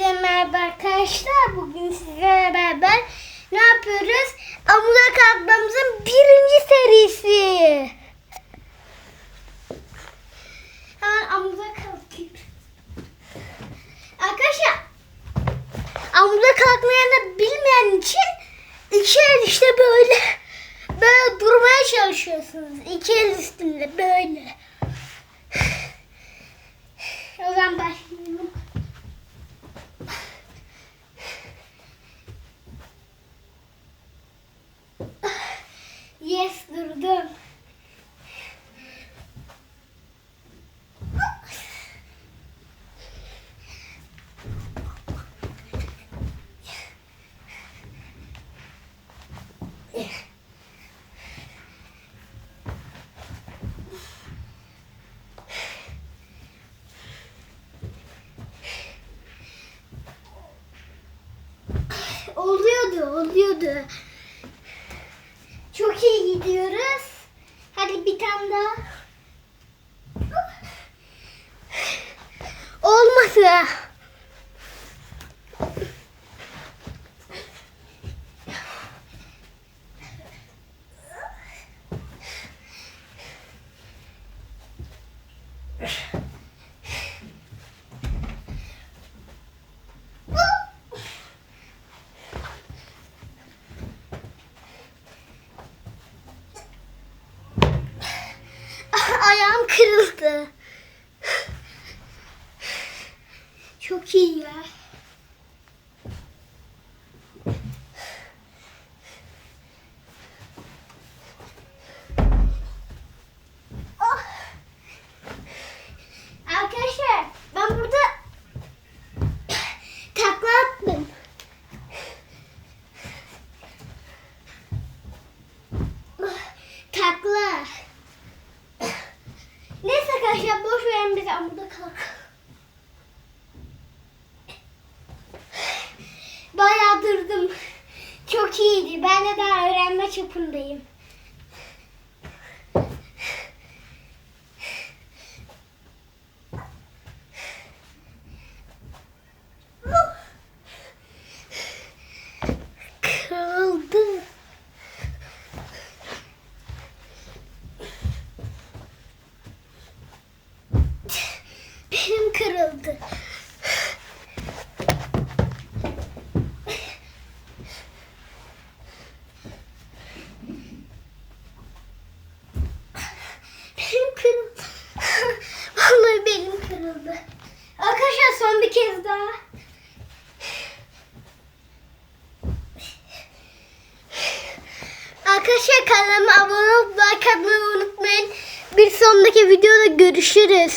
Hepinize merhaba arkadaşlar. Bugün sizlerle beraber ne yapıyoruz? Amuda kalkmamızın birinci serisi. Hemen amuda kalkayım. Arkadaşlar amuda kalkmayan da bilmeyen için iki el işte böyle böyle durmaya çalışıyorsunuz. İki el üstünde böyle. O zaman başlayalım. Durdum. Oluyordu, oluyordu. Çok iyi gidiyoruz. Hadi bir tane daha. Olmadı. Ayağım kırıldı. Çok iyi ya. Oh. Burada. Takla. Neyse arkadaşlar boş verin biz amuda kalk. Bayağı durdum. Çok iyiydi. Ben de daha öğrenme çapındayım. Kırıldı. Benim kırıldı. Benim kırıldı. Vallahi benim kırıldı. Arkadaşlar daha. Arkadaşlar kanalıma abone atmayı unutmayın. Bir sonraki videoda görüşürüz.